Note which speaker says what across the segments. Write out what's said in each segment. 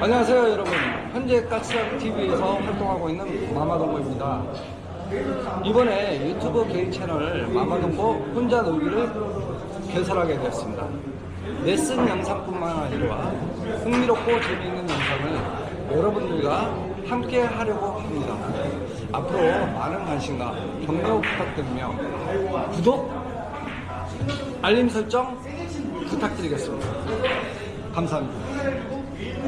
Speaker 1: 안녕하세요 여러분. 현재 까치랑 TV에서 활동하고 있는 마마동보입니다. 이번에 유튜브 개인 채널 마마동보 혼자 놀기를 개설하게 되었습니다. 레슨 영상뿐만 아니라 흥미롭고 재미있는 영상을 여러분들과 함께 하려고 합니다. 앞으로 많은 관심과 격려 부탁드리며 구독 알림 설정 부탁드리겠습니다. 감사합니다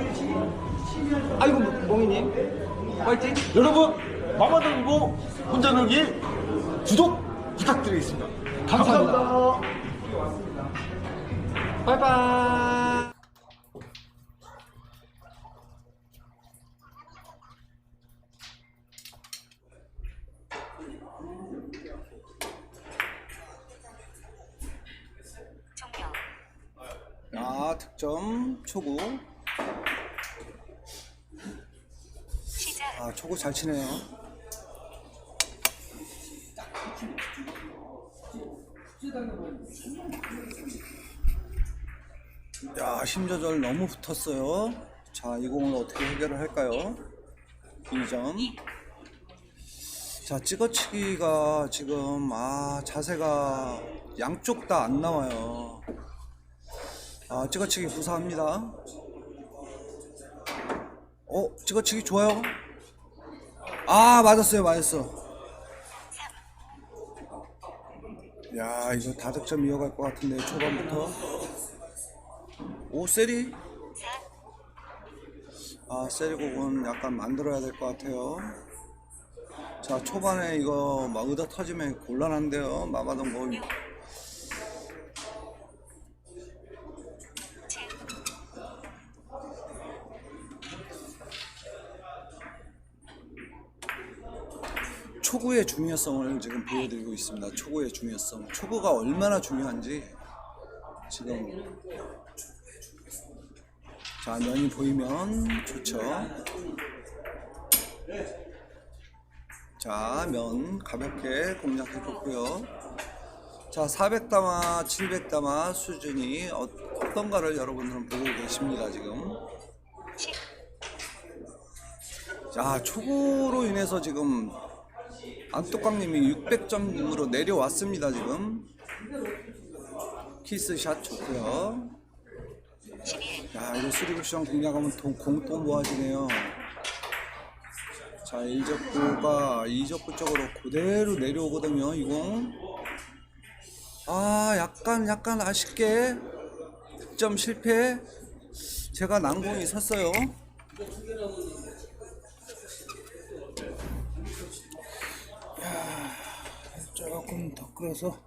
Speaker 1: 아이고 몽이님 화이팅
Speaker 2: 여러분 마마동보 혼자 놀기 구독 부탁드리겠습니다.
Speaker 1: 감사합니다. 바이바이
Speaker 3: 종료.
Speaker 1: 아 득점 초구
Speaker 3: 시작.
Speaker 1: 아 초구 잘 치네요. 야 힘조절 너무 붙었어요. 자 이 공을 어떻게 해결을 할까요? 2점. 자 찍어치기가 지금 아 자세가 양쪽 다 안 나와요. 아 찍어치기 구사합니다. 어 찍어치기 좋아요 아 맞았어요 맞았어 야 이거 다득점 이어갈 것 같은데 초반부터 오 세리
Speaker 3: 4.
Speaker 1: 아 세리 곡은 약간 만들어야 될 것 같아요 자 초반에 이거 막 의다 터지면 곤란한데요 마마동 뭐
Speaker 3: 6.
Speaker 1: 초구의 중요성을 지금 보여드리고 있습니다. 초구의 중요성. 초구가 얼마나 중요한지 지금 자 면이 보이면 좋죠. 자 면 가볍게 공략해줬고요. 자 400담아 700담아 수준이 어, 어떤가를 여러분들은 보고 계십니다 지금.
Speaker 3: 10.
Speaker 1: 자 초구로 인해서 지금 안뚜깡님이 600점으로 내려왔습니다 지금. 키스샷 좋고요.
Speaker 3: 11.
Speaker 1: 야 이거 수리쿠션 공략하면 돈, 공또 모아지네요. 자 1적구가 2적구 쪽으로 그대로 내려오거든요 이공 아 약간 약간 아쉽게 득점 실패. 제가 난공이 섰어요 끌어서.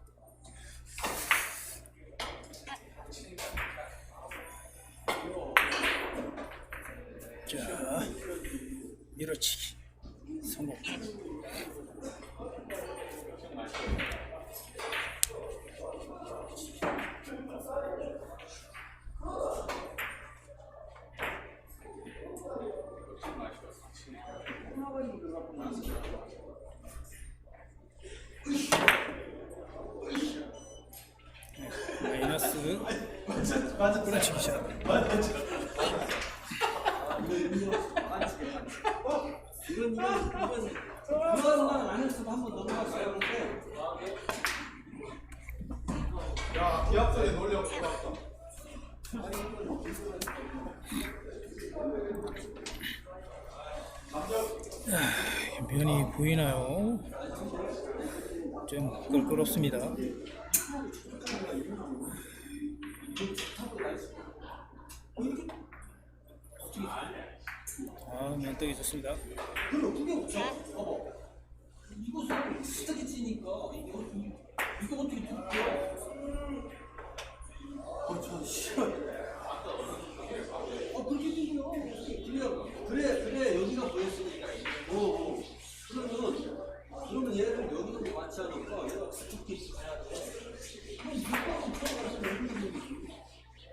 Speaker 1: 자 밀어치기. 성공 마이너스 끌어치기 샷
Speaker 4: 면이 보이나요? 좀 껄끄럽습니다. 아, 면떡이 좋습니다.
Speaker 5: 그래 그래 여기가 보였으니까 어, 어. 그러면 그러면 얘를 여기가 많지 않으니까 얘가 그쪽에 가야 돼 그럼 이거는 들어가서 여기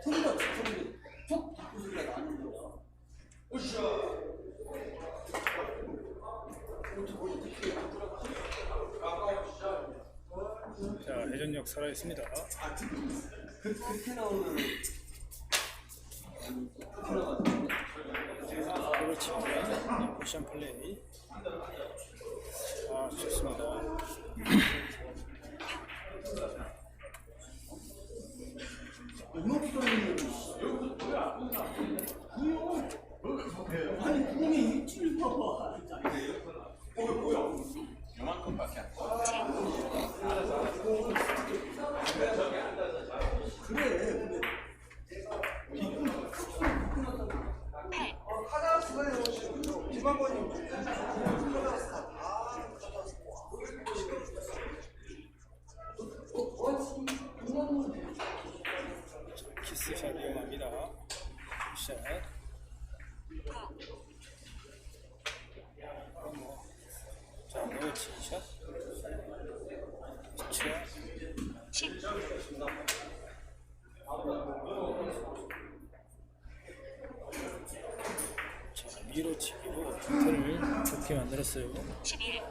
Speaker 5: 소리가 소리가 툭 닫고 소리가 나는 거야 으쌰
Speaker 4: 자, 네, 포션 플레이. 아 좋습니다.
Speaker 5: 구멍에 일주일 봐봐. 그래 근데
Speaker 3: 팔,
Speaker 4: 키스샷 이용합니다 샷
Speaker 3: 구,
Speaker 4: 뭐, 자 밀어치기 샷 자,
Speaker 3: 십,
Speaker 4: 자 밀어치기로 턴을 좋게 만들었어요
Speaker 3: 십일,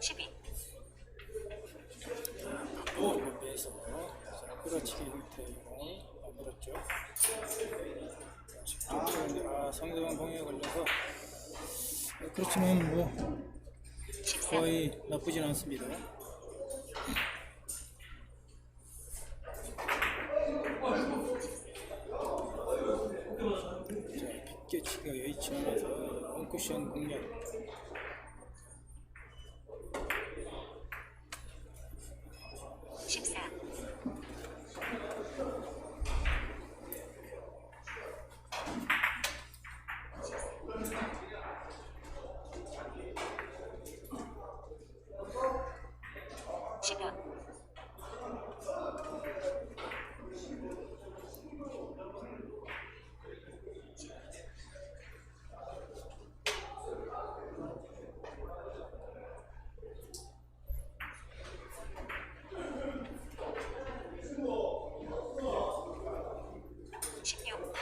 Speaker 3: 십이,
Speaker 4: 또 한번 빼서 자, 끌어치기 형태로 만들었죠. 자, 아, 상대방 방해에 걸려서 어, 그렇지만 뭐 거의 나쁘진 않습니다. 자, 빗겨치기가 여의치 않아서 원쿠션 공략.
Speaker 3: 십사, 십여, 십육,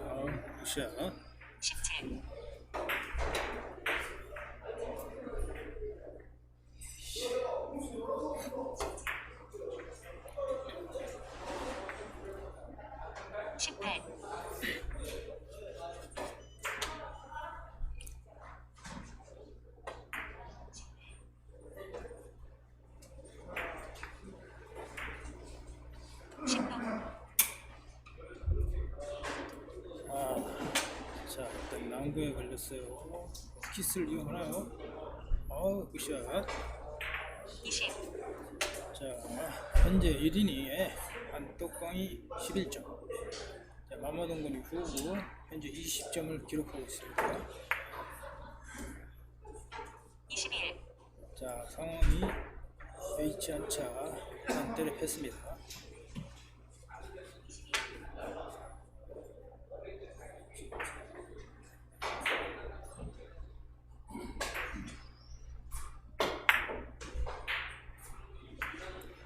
Speaker 4: 아, 샷.
Speaker 3: 십칠, 십팔, 십육,
Speaker 4: 아, 자, 낭구에 걸렸어요. 키스를 이용하나요? 어우, 굿샷.
Speaker 3: 이십,
Speaker 4: 자, 현재 1인이 한떡광이 11점. 자, 마마동근이 후고 현재 20점을 기록하고 있습니다.
Speaker 3: 이십일,
Speaker 4: 자, 상황이 여의치 않자 한대를 뺐습니다.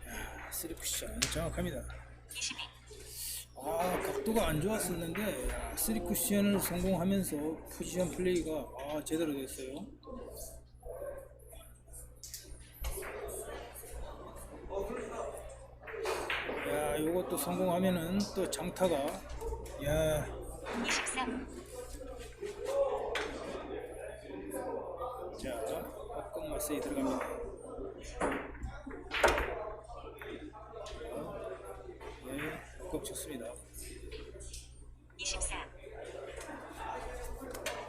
Speaker 4: 야, 쿠션 정확합니다. 아 각도가 안 좋았었는데 야, 쓰리 쿠션을 성공하면서 포지션 플레이가 아, 제대로 됐어요. 야 이것도 성공하면은 또 장타가 야
Speaker 3: 이십삼,
Speaker 4: 자, 꽉꽉 마세이 들어갑니다. 쳤습니다.
Speaker 3: 이십사,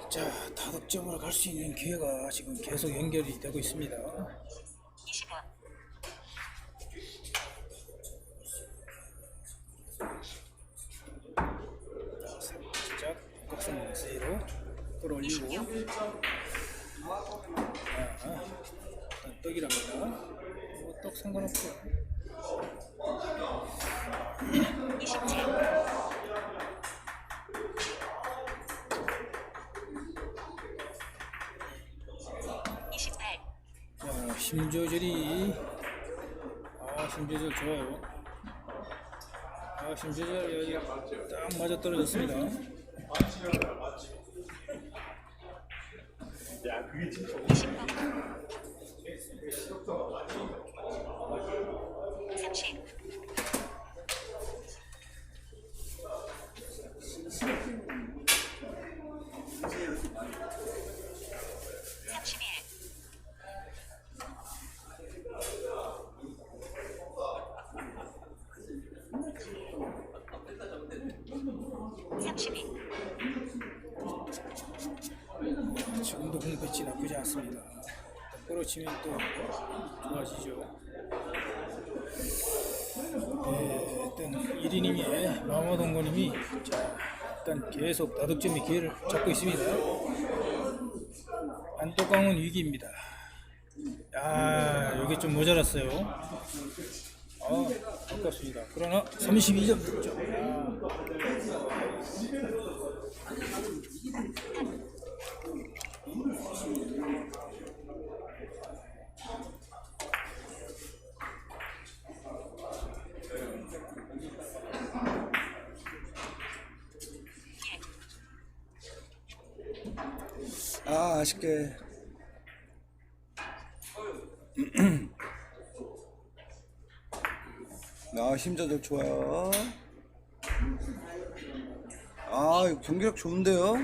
Speaker 4: 자, 다득점으로 갈수 있는 기회가 지금 계속 연결이 되고 있습니다. 힘 조절이 아, 힘 조절 좋아요. 아, 아, 심재철이 딱 맞아 떨어졌습니다.
Speaker 3: 삼십
Speaker 4: 일단 1이닝에 마마동거님이 자, 일단 계속 다득점의 기회를 잡고 있습니다. 안토강은 위기입니다. 아, 여기 좀 모자랐어요. 아, 아깝습니다. 그러나 32점 득점. 아,
Speaker 1: 아 아 쉽게. 아 힘 조절 좋아요. 아 경기력 좋은데요?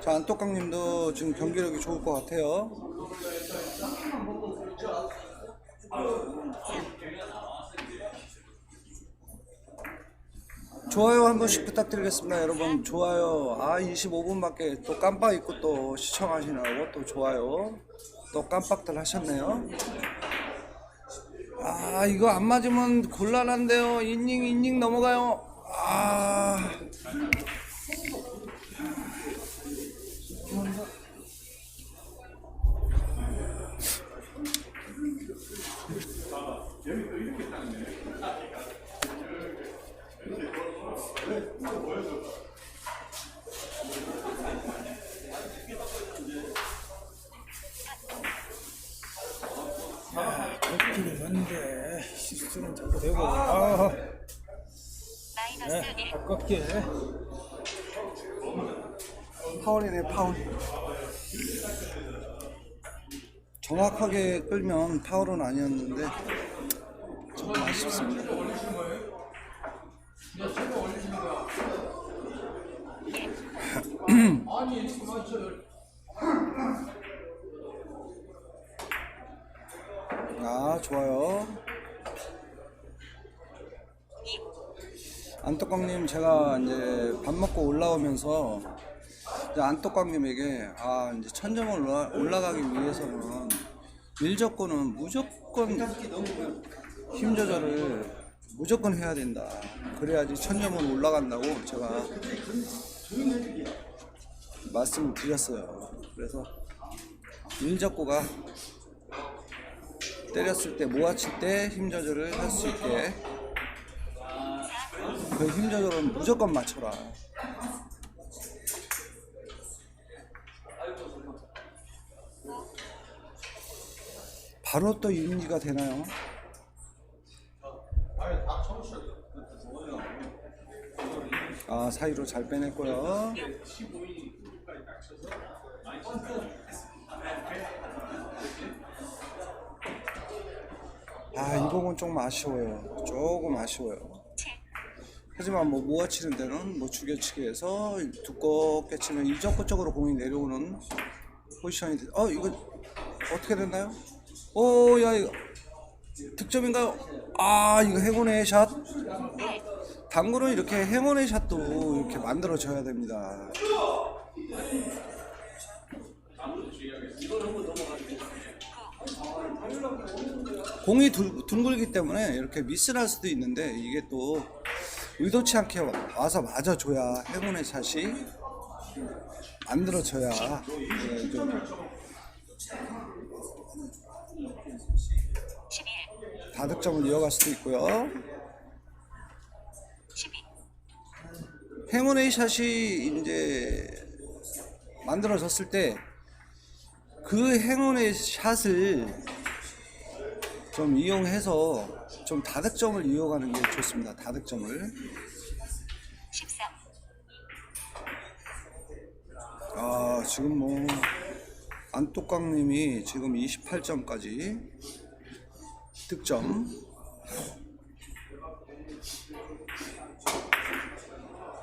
Speaker 1: 자 안토깡님도 지금 경기력이 좋을 것 같아요 좋아요 한 번씩 부탁드리겠습니다 여러분. 좋아요. 아 25분밖에 또 깜빡 잊고 또 시청하시느라고 또 좋아요. 또 깜빡들 하셨네요. 아 이거 안 맞으면 곤란한데요. 인닝 인닝 넘어가요. 아
Speaker 4: 되고. 아,
Speaker 3: 마이너스
Speaker 4: 네,
Speaker 3: 일.
Speaker 4: 아깝게.
Speaker 1: 파울이네 파울 정확하게 끌면 파울은 아니었는데 좀 아쉽습니다. 아 좋아요 안떡광님 제가 이제 밥 먹고 올라오면서 안떡광님에게 아 이제 천점을 올라, 올라가기 위해서는 일적고는 무조건 힘 조절을 무조건 해야 된다. 그래야지 천점은 올라간다고 제가 말씀을 드렸어요. 그래서 일적고가 때렸을 때 모아칠 때 힘 조절을 할 수 있게 그 힘 조절은 무조건 맞춰라. 바로 또 유인기가 되나요? 아 사이로 잘 빼냈고요. 아 이 공은 좀 아쉬워요. 조금 아쉬워요. 하지만 뭐 모아 치는 데는 뭐 죽여치기 해서 두껍게 치면 이적구 쪽으로 공이 내려오는 포지션이 돼. 어 이거 어떻게 됐나요? 오야 이거 득점인가요? 아 이거 행운의 샷. 당구는 이렇게 행운의 샷도 이렇게 만들어져야 됩니다. 공이 두- 둥글기 때문에 이렇게 미스날 수도 있는데 이게 또 의도치 않게 와서 맞아줘야 행운의 샷이 만들어져야 예,
Speaker 3: 좀11
Speaker 1: 다득점을 이어갈 수도 있고요.
Speaker 3: 12
Speaker 1: 행운의 샷이 이제 만들어졌을 때 그 행운의 샷을 좀 이용해서 좀 다득점을 이용하는 게 좋습니다. 다득점을.
Speaker 3: 13
Speaker 1: 아, 지금 뭐 안똑강님이 지금 28점까지 득점.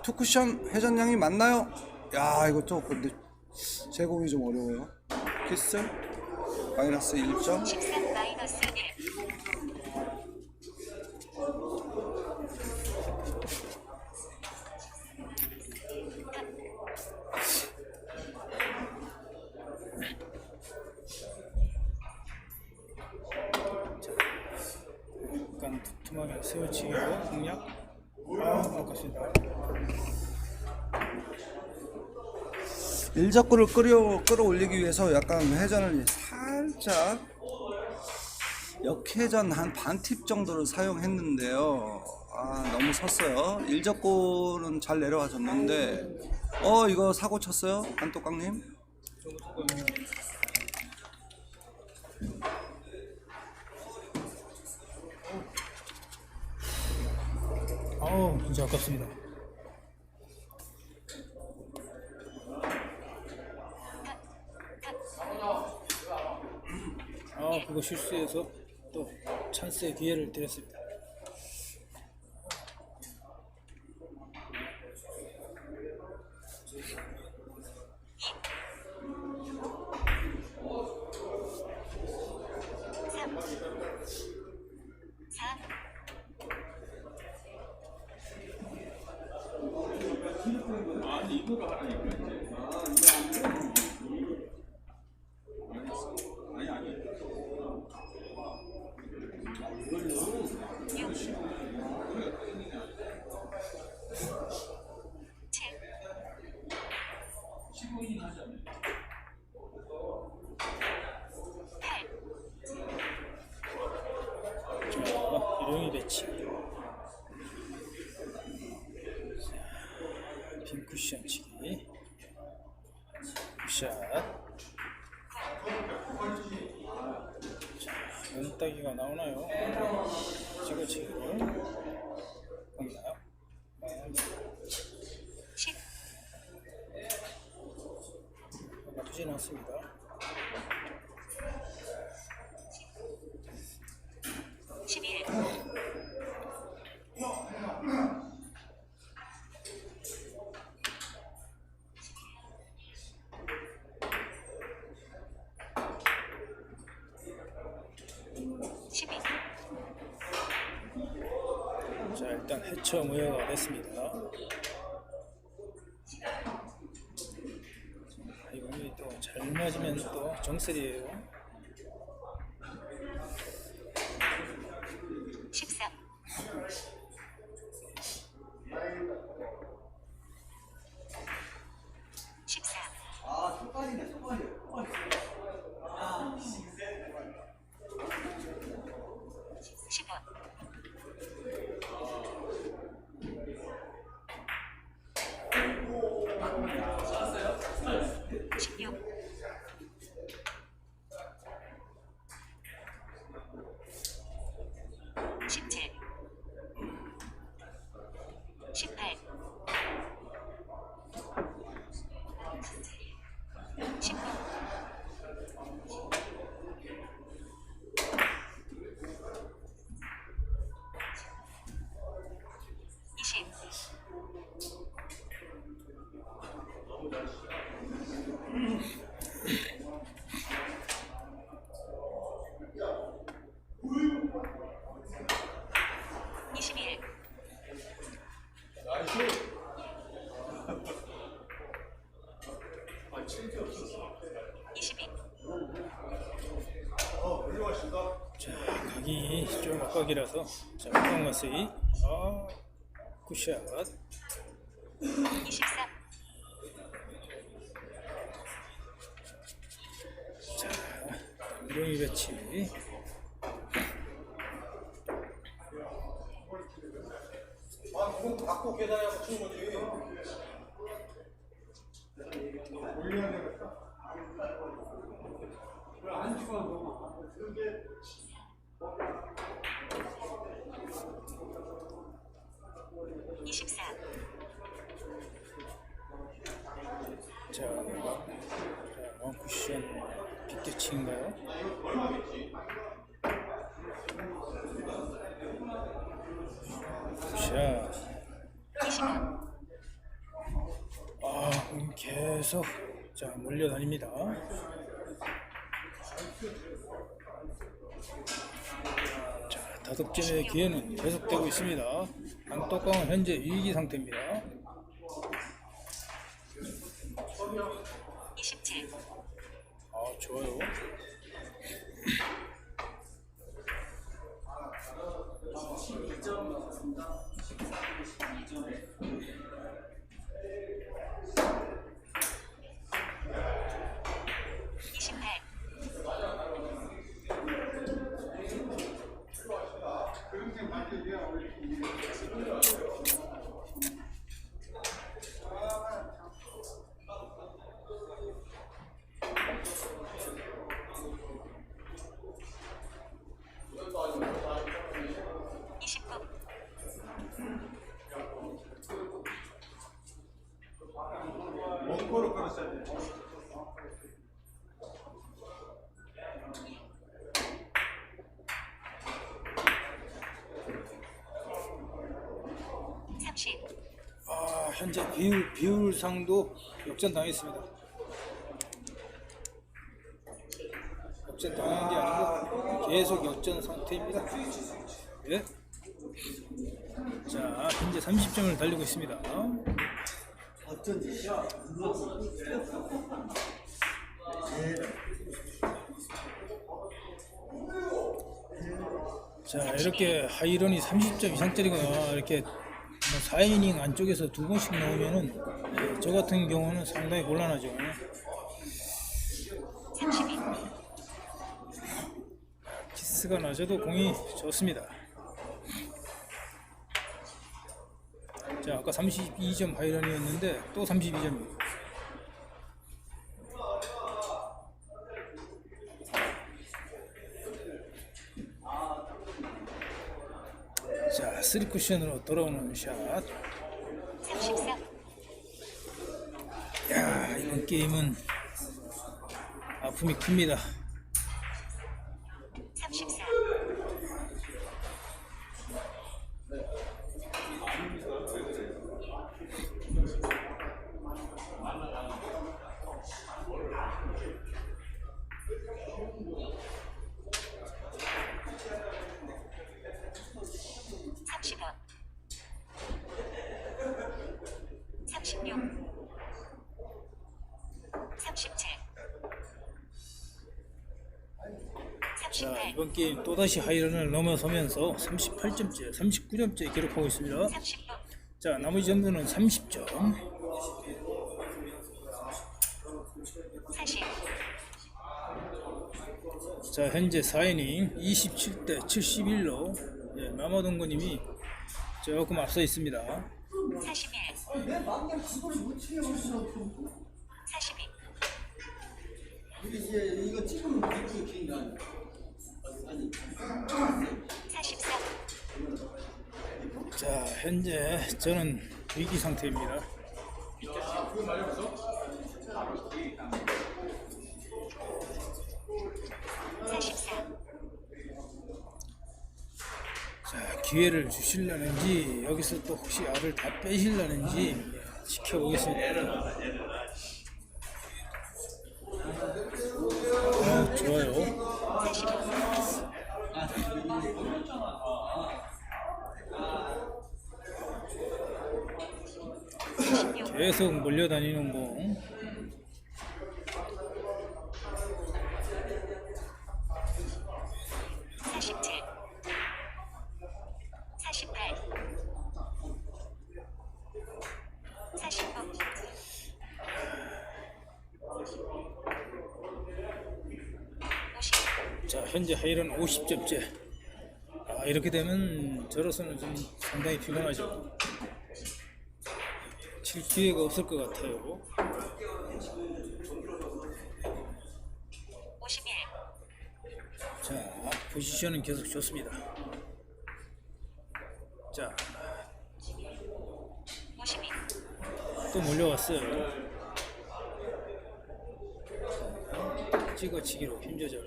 Speaker 1: 투쿠션 회전량이 맞나요? 야, 이것도 근데 제공이 좀 어려워요. 키스 마이너스 1점. 일적구를 끌어 끌어올리기 위해서 약간 회전을 살짝 역회전 한 반팁 정도를 사용했는데요. 아 너무 섰어요. 일적구는 잘 내려와줬는데 어 이거 사고 쳤어요 한똑강님?
Speaker 4: 아우, 진짜 아깝습니다. 그거 실수해서 또 찬스의 기회를 드렸습니다.
Speaker 3: 칠, 팔,
Speaker 4: 자, 일용이 배치. 빈 쿠션 치기. 굿샷. 자, 몸따기가 나오나요? 찍어치기로. 공략.
Speaker 3: 십,
Speaker 4: 나쁘진 않습니다.
Speaker 3: 십일, 십이,
Speaker 4: 자, 일단 해처 무효가 됐습니다. 자, 이 공이 또잘 맞으면 또 정설이에요.
Speaker 3: 십팔, 십구, 이십, 이십일, 이십이,
Speaker 4: 자, 각이 좀 각각이라서 자, 황마스이 아, 굿샷. 자, 일용이 배치.
Speaker 2: 아, 그건 갖고 계단에 맞춘 거지. 올려야 되겠다. 왜안 치고 한 거야?
Speaker 3: 24
Speaker 4: 자, 원- 자 원쿠션 빗겨치인가요? 자,
Speaker 3: 25
Speaker 4: 아, 음, 계속 자 몰려다닙니다. 자, 다득점의 기회는 계속되고 있습니다. 안떡강은 현재 위기 상태입니다.
Speaker 3: 27
Speaker 4: 아, 좋아요.
Speaker 3: 이십팔 이십구
Speaker 2: 원코로 끌었어야 돼.
Speaker 3: 삼십
Speaker 4: 아, 현재 비율 비율상도 역전 당했습니다. 역전 당한 게 아니고 계속 역전 상태입니다. 예. 자, 현재 30점을 달리고 있습니다. 자, 이렇게 하이런이 30점 이상짜리가 이렇게 뭐 4이닝 안쪽에서 두 번씩 나오면은 예, 저 같은 경우는 상당히 곤란하죠.
Speaker 3: 삼십이
Speaker 4: 키스가 낮아도 공이 좋습니다. 자, 아까 32점 하이런이었는데 또 32점이에요. 자, 3쿠션으로 돌아오는 샷. 야, 이번 게임은 아픔이 큽니다. 4다시 하이런을 넘어서면서 38점째, 39점째 기록하고 있습니다. 자, 나머지 점수는 30점. 자, 현재 4이닝 27대 71로 예, 마마동거님이 조금 앞서 있습니다.
Speaker 3: 41. 42.
Speaker 5: 이거 찍으면 이렇게
Speaker 3: 긴거
Speaker 4: 자, 현재 저는 위기 상태입니다. 자, 기회를 주실라는지 여기서 또 혹시 알을 다 빼실라는지 예, 지켜보겠습니다. 아, 좋아요. 계속 몰려다니는
Speaker 3: 오십.
Speaker 4: 자, 현재 하이런 50점째. 아, 이렇게 되면 저로서는 좀 상당히 피곤하죠. 칠 기회가 없을 것 같아요.
Speaker 3: 오십일
Speaker 4: 자, 포지션은 계속 좋습니다. 자,
Speaker 3: 52
Speaker 4: 또 몰려왔어요. 자, 찍어치기로 힘 조절.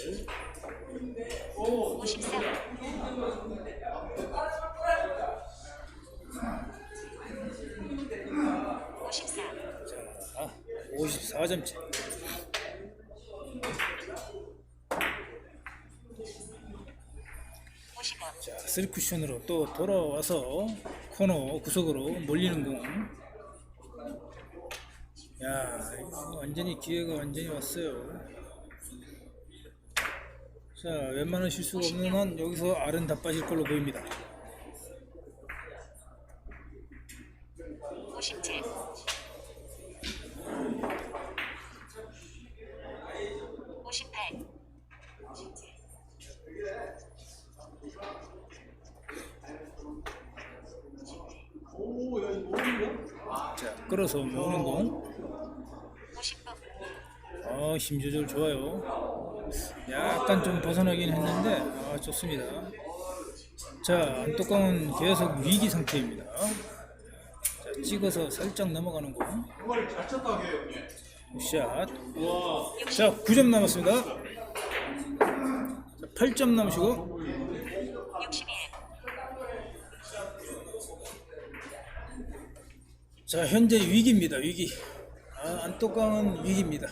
Speaker 3: 53
Speaker 4: 54점째.
Speaker 3: 오십오
Speaker 4: 자, 쓰리 쿠션으로 또 돌아와서 코너 구석으로 몰리는 공. 야, 완전히 기회가 완전히 왔어요. 자, 웬만한 실수가 없는 한 여기서 알은 다 빠질 걸로 보입니다. 끌어서 모으는 공.
Speaker 3: 59
Speaker 4: 어, 힘 조절 좋아요. 약간 좀 벗어나긴 했는데, 아, 좋습니다. 자, 안뚜껑은 계속 위기 상태입니다. 자, 찍어서 살짝 넘어가는 공. 샷. 자, 9점 남았습니다. 자, 8점 남으시고, 자, 현재 위기입니다. 위기. 아, 안뚜껑은 위기입니다.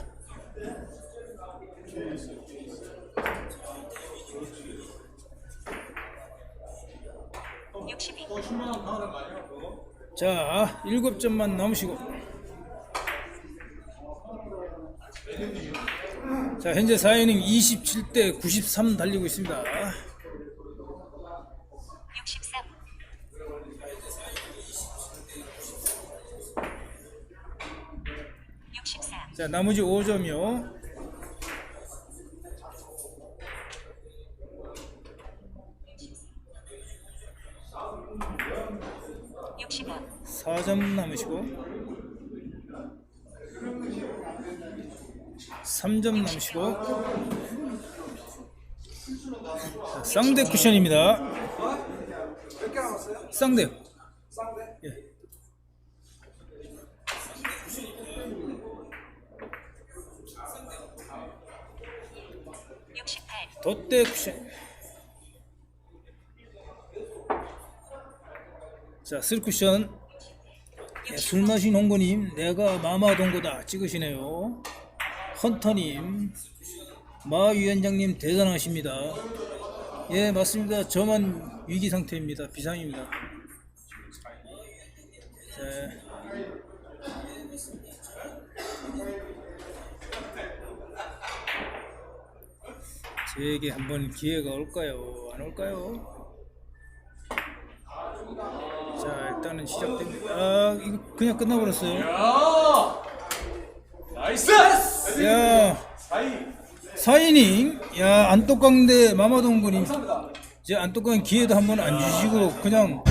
Speaker 3: 육십이
Speaker 2: 또 10만원 당하는 거 아니야 그거?
Speaker 4: 자, 7점만 남으시고. 자, 현재 4이닝 27대 93 달리고 있습니다. 자, 나머지 5점이요.
Speaker 3: 육십오
Speaker 4: 4점 남으시고 3점 남으시고 자, 쌍대 쿠션입니다
Speaker 1: 몇개 남았어요?
Speaker 4: 쌍대
Speaker 1: 쌍대?
Speaker 4: 예.
Speaker 3: 육십팔
Speaker 4: 덧대 쿠션. 자 쓸쿠션. 예, 술 마신 홍보님 내가 마마동거다 찍으시네요. 헌터님 마 위원장님 대단하십니다. 예 맞습니다. 저만 위기 상태입니다. 비상입니다. 네. 제게 한번 기회가 올까요? 안 올까요? 자 일단은 시작됩니다. 아 이거 그냥 끝나버렸어요.
Speaker 2: 야! 나이스!
Speaker 4: 야.
Speaker 2: 사이
Speaker 4: 4이닝 야 안똑강대 마마동군이. 이제 안똑강 기회도 한번 안 주시고 그냥